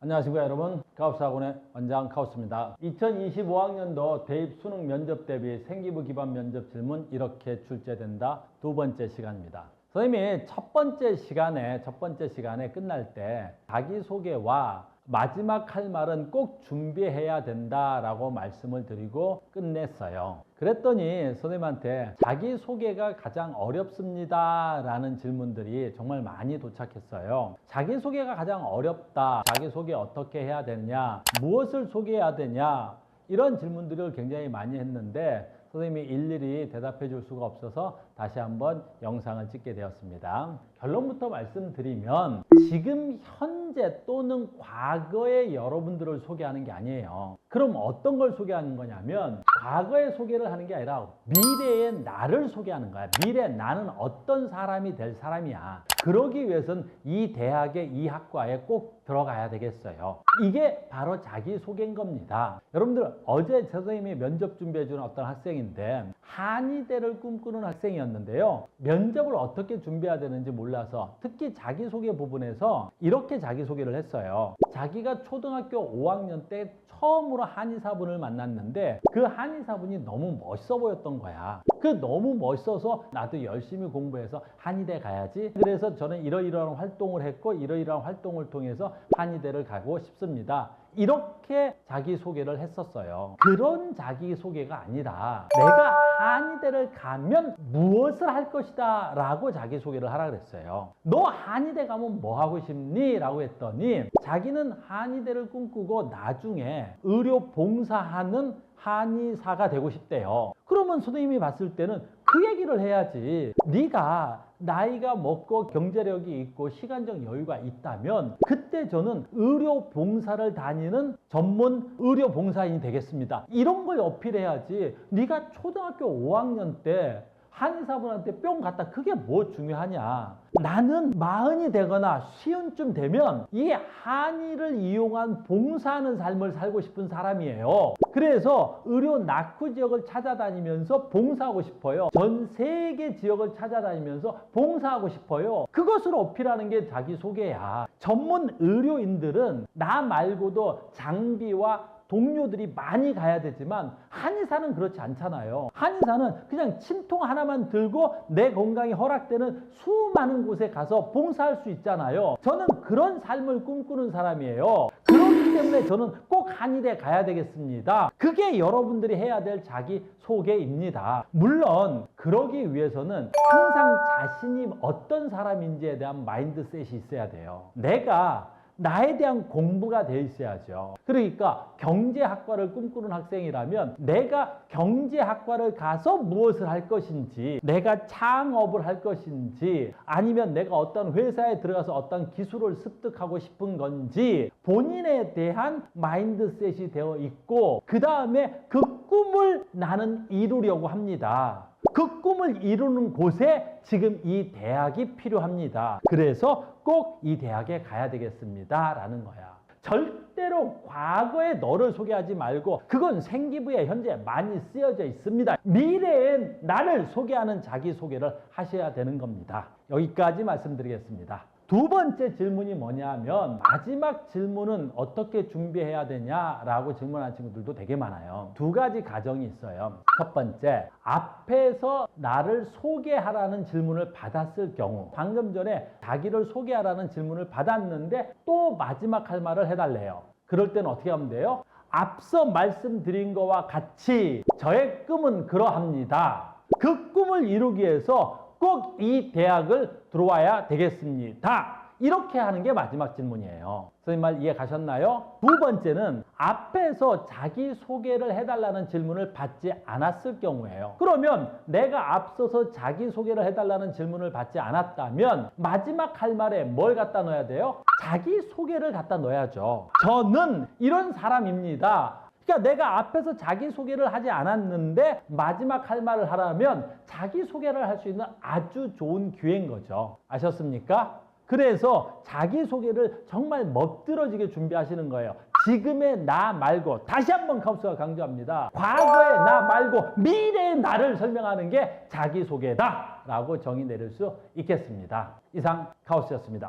안녕하십니까 여러분. 카우스학원의 원장 카우스입니다. 2025학년도 대입 수능 면접 대비 생기부 기반 면접 질문 이렇게 출제된다. 두 번째 시간입니다. 선생님이 첫 번째 시간에 첫 번째 시간에 끝날 때 자기소개와 마지막 할 말은 꼭 준비해야 된다라고 말씀을 드리고 끝냈어요. 그랬더니 선생님한테 자기소개가 가장 어렵습니다 라는 질문들이 정말 많이 도착했어요. 자기소개가 가장 어렵다. 자기소개 어떻게 해야 되냐? 무엇을 소개해야 되냐? 이런 질문들을 굉장히 많이 했는데 선생님이 일일이 대답해 줄 수가 없어서 다시 한번 영상을 찍게 되었습니다. 결론부터 말씀드리면 지금 현재 또는 과거의 여러분들을 소개하는 게 아니에요. 그럼 어떤 걸 소개하는 거냐면 과거의 소개를 하는 게 아니라 미래의 나를 소개하는 거야. 미래 나는 어떤 사람이 될 사람이야. 그러기 위해선 이 대학의 이 학과에 꼭 들어가야 되겠어요. 이게 바로 자기 소개인 겁니다. 여러분들 어제 선생님이 면접 준비해 주는 어떤 학생 인데 한의대를 꿈꾸는 학생이었는데요. 면접을 어떻게 준비해야 되는지 몰라서 특히 자기 소개 부분에서 이렇게 자기 소개를 했어요. 자기가 초등학교 5학년 때 처음으로 한의사분을 만났는데 그 한의사분이 너무 멋있어 보였던 거야. 그 너무 멋있어서 나도 열심히 공부해서 한의대 가야지. 그래서 저는 이러이러한 활동을 했고 이러이러한 활동을 통해서 한의대를 가고 싶습니다. 이렇게 자기소개를 했었어요. 그런 자기소개가 아니라 내가 한의대를 가면 무엇을 할 것이다 라고 자기소개를 하라 그랬어요. 너 한의대 가면 뭐 하고 싶니? 라고 했더니 자기는 한의대를 꿈꾸고 나중에 의료 봉사하는 한의사가 되고 싶대요. 그러면 선생님이 봤을 때는 그 얘기를 해야지. 네가 나이가 먹고 경제력이 있고 시간적 여유가 있다면 그때 저는 의료 봉사를 다니는 전문 의료 봉사인이 되겠습니다. 이런 걸 어필해야지. 네가 초등학교 5학년 때 한의사분한테 뿅 갔다 그게 뭐 중요하냐? 나는 마흔이 되거나 시운쯤 되면 이 한의를 이용한 봉사하는 삶을 살고 싶은 사람이에요. 그래서 의료 낙후 지역을 찾아다니면서 봉사하고 싶어요. 전 세계 지역을 찾아다니면서 봉사하고 싶어요. 그것을 어필하는 게 자기소개야. 전문 의료인들은 나 말고도 장비와 동료들이 많이 가야 되지만 한의사는 그렇지 않잖아요. 한의사는 그냥 침통 하나만 들고 내 건강이 허락되는 수많은 곳에 가서 봉사할 수 있잖아요. 저는 그런 삶을 꿈꾸는 사람이에요. 그렇기 때문에 저는 꼭 한의대 가야 되겠습니다. 그게 여러분들이 해야 될 자기 소개입니다. 물론 그러기 위해서는 항상 자신이 어떤 사람인지에 대한 마인드셋이 있어야 돼요. 내가 나에 대한 공부가 돼 있어야죠. 그러니까 경제학과를 꿈꾸는 학생이라면 내가 경제학과를 가서 무엇을 할 것인지, 내가 창업을 할 것인지, 아니면 내가 어떤 회사에 들어가서 어떤 기술을 습득하고 싶은 건지 본인에 대한 마인드셋이 되어 있고, 그 다음에 그 꿈을 나는 이루려고 합니다. 그 꿈을 이루는 곳에 지금 이 대학이 필요합니다. 그래서 꼭 이 대학에 가야 되겠습니다. 라는 거야. 절대로 과거의 너를 소개하지 말고 그건 생기부에 현재 많이 쓰여져 있습니다. 미래엔 나를 소개하는 자기소개를 하셔야 되는 겁니다. 여기까지 말씀드리겠습니다. 두 번째 질문이 뭐냐면 마지막 질문은 어떻게 준비해야 되냐라고 질문하는 친구들도 되게 많아요. 두 가지 가정이 있어요. 첫 번째, 앞에서 나를 소개하라는 질문을 받았을 경우 방금 전에 자기를 소개하라는 질문을 받았는데 또 마지막 할 말을 해달래요. 그럴 때는 어떻게 하면 돼요? 앞서 말씀드린 거와 같이 저의 꿈은 그러합니다. 그 꿈을 이루기 위해서 꼭 이 대학을 들어와야 되겠습니다. 이렇게 하는 게 마지막 질문이에요. 선생님 말 이해 가셨나요? 두 번째는 앞에서 자기 소개를 해달라는 질문을 받지 않았을 경우에요. 그러면 내가 앞서서 자기 소개를 해달라는 질문을 받지 않았다면 마지막 할 말에 뭘 갖다 넣어야 돼요? 자기 소개를 갖다 넣어야죠. 저는 이런 사람입니다. 그러니까 내가 앞에서 자기 소개를 하지 않았는데 마지막 할 말을 하라면 자기 소개를 할 수 있는 아주 좋은 기회인 거죠. 아셨습니까? 그래서 자기 소개를 정말 멋들어지게 준비하시는 거예요. 지금의 나 말고 다시 한번 카우스가 강조합니다. 과거의 나 말고 미래의 나를 설명하는 게 자기 소개다 라고 정의 내릴 수 있겠습니다. 이상 카우스였습니다.